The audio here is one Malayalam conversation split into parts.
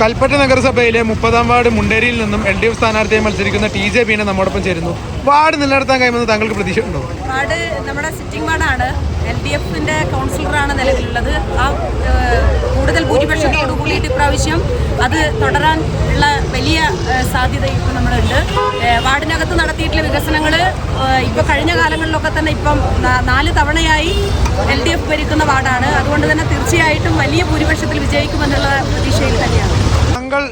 കൽപ്പറ്റ നഗരസഭയിലെ മുപ്പതാം വാർഡ് മുണ്ടേരിയിൽ നിന്നും എൽ ഡി എഫ് സ്ഥാനാർത്ഥിയെ മത്സരിക്കുന്ന ടി ജെ പിന്നെ നമ്മോടൊപ്പം ചേരുന്നു. വാർഡ് നിലനിർത്താൻ കഴിയുമെന്ന് താങ്കൾക്ക് പ്രതീക്ഷ ഉണ്ടോ വാർഡ് നമ്മുടെ സിറ്റിംഗ് വാർഡാണ്. എൽ ഡി എഫിന്റെ കൗൺസിലറാണ് നിലവിലുള്ളത്. ആ കൂടുതൽ ഭൂരിപക്ഷത്തോടു കൂടിയിട്ട് ഇപ്രാവശ്യം അത് തുടരാൻ ഉള്ള വലിയ സാധ്യത ഇപ്പം നമ്മളുണ്ട്. വാർഡിനകത്ത് നടത്തിയിട്ടുള്ള വികസനങ്ങൾ ഇപ്പോൾ കഴിഞ്ഞ കാലങ്ങളിലൊക്കെ തന്നെ ഇപ്പം നാല് തവണയായി എൽ ഡി എഫ് ഭരിക്കുന്ന വാർഡാണ്. അതുകൊണ്ട് തന്നെ തീർച്ചയായിട്ടും വലിയ ഭൂരിപക്ഷത്തിൽ വിജയിക്കുമെന്നുള്ള പ്രതീക്ഷയിൽ തന്നെയാണ്. താങ്കൾ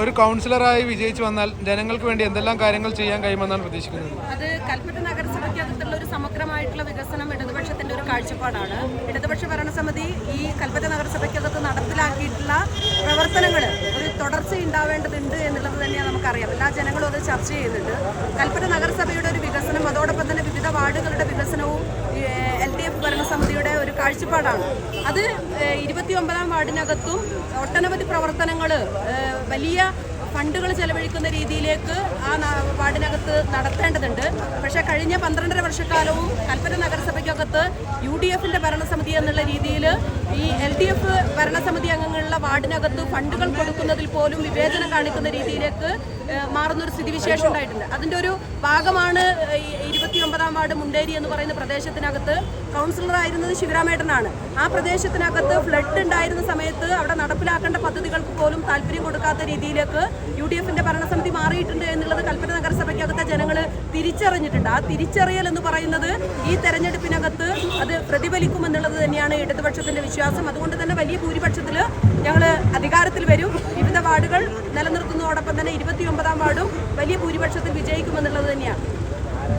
ഒരു കൗൺസിലറായി വിജയിച്ചു വന്നാൽ ജനങ്ങൾക്ക് വേണ്ടി എന്തെല്ലാം കാര്യങ്ങൾ ചെയ്യാൻ കഴിയുമെന്നാണ് പ്രതീക്ഷിക്കുന്നത്? അത് കൽപ്പറ്റ നഗരസഭയ്ക്ക് അകത്തുള്ള ഒരു സമഗ്രമായിട്ടുള്ള വികസനം ഇടതുപക്ഷത്തിന്റെ ഒരു കാഴ്ചപ്പാടാണ്. ഇടതുപക്ഷ ഭരണസമിതി ഈ കൽപ്പറ്റ നഗരസഭയ്ക്കകത്ത് നടപ്പിലാക്കിയിട്ടുള്ള പ്രവർത്തനങ്ങൾ ഒരു തുടർച്ച ഉണ്ടാവേണ്ടതുണ്ട് എന്നുള്ളത് തന്നെയാണ് നമുക്കറിയാം. എല്ലാ ജനങ്ങളും അത് ചർച്ച ചെയ്യുന്നുണ്ട് കൽപ്പറ്റ നഗരസഭയുടെ ഒരു വികസനം അതോടൊപ്പം തന്നെ വിവിധ വാർഡുകളുടെ വികസനവും എൽ ഡി എഫ് ഭരണസമിതിയുടെ ഒരു കാഴ്ചപ്പാടാണ്. അത് ഇരുപത്തി ഒമ്പതാം വാർഡിനകത്തും ഒട്ടനവധി പ്രവർത്തനങ്ങൾ വലിയ ഫണ്ടുകൾ ചെലവഴിക്കുന്ന രീതിയിലേക്ക് ആ വാർഡിനകത്ത് നടത്തേണ്ടതുണ്ട്. പക്ഷേ കഴിഞ്ഞ പന്ത്രണ്ടര വർഷക്കാലവും കൽപ്പന നഗരസഭയ്ക്കകത്ത് യു ഡി എഫിന്റെ ഭരണസമിതി എന്നുള്ള രീതിയിൽ ഈ എൽ ഡി എഫ് ഭരണസമിതി അംഗങ്ങളുള്ള വാർഡിനകത്ത് ഫണ്ടുകൾ കൊടുക്കുന്നതിൽ പോലും വിവേചനം കാണിക്കുന്ന രീതിയിലേക്ക് മാറുന്നൊരു സ്ഥിതിവിശേഷം ഉണ്ടായിട്ടുണ്ട്. അതിന്റെ ഒരു ഭാഗമാണ് ഇരുപത്തി ഒമ്പതാം വാർഡ് മുണ്ടേരി എന്ന് പറയുന്ന പ്രദേശത്തിനകത്ത് കൗൺസിലർ ആയിരുന്നത് ശിവരാമേട്ടനാണ്. ആ പ്രദേശത്തിനകത്ത് ഫ്ലഡ് ഉണ്ടായിരുന്ന സമയത്ത് അവിടെ നടപ്പിലാക്കേണ്ട പദ്ധതികൾക്ക് പോലും താല്പര്യം കൊടുക്കാത്ത രീതിയിലേക്ക് യു ഡി എഫിന്റെ ഭരണസമിതി മാറിയിട്ടുണ്ട് എന്നുള്ളത് ജനങ്ങൾ തിരിച്ചറിഞ്ഞിട്ടുണ്ട്. ആ തിരിച്ചറിയൽ എന്ന് പറയുന്നത് ഈ തെരഞ്ഞെടുപ്പിനകത്ത് അത് പ്രതിഫലിക്കുമെന്നുള്ളത് തന്നെയാണ് ഇടതുപക്ഷത്തിന്റെ വിശ്വാസം. അതുകൊണ്ട് തന്നെ വലിയ ഭൂരിപക്ഷത്തിൽ ഞങ്ങൾ അധികാരത്തിൽ വരും. വിവിധ വാർഡുകൾ നിലനിർത്തുന്നതോടൊപ്പം തന്നെ ഇരുപത്തി ഒമ്പതാം വാർഡും വലിയ ഭൂരിപക്ഷത്തിൽ വിജയിക്കുമെന്നുള്ളത് തന്നെയാണ്.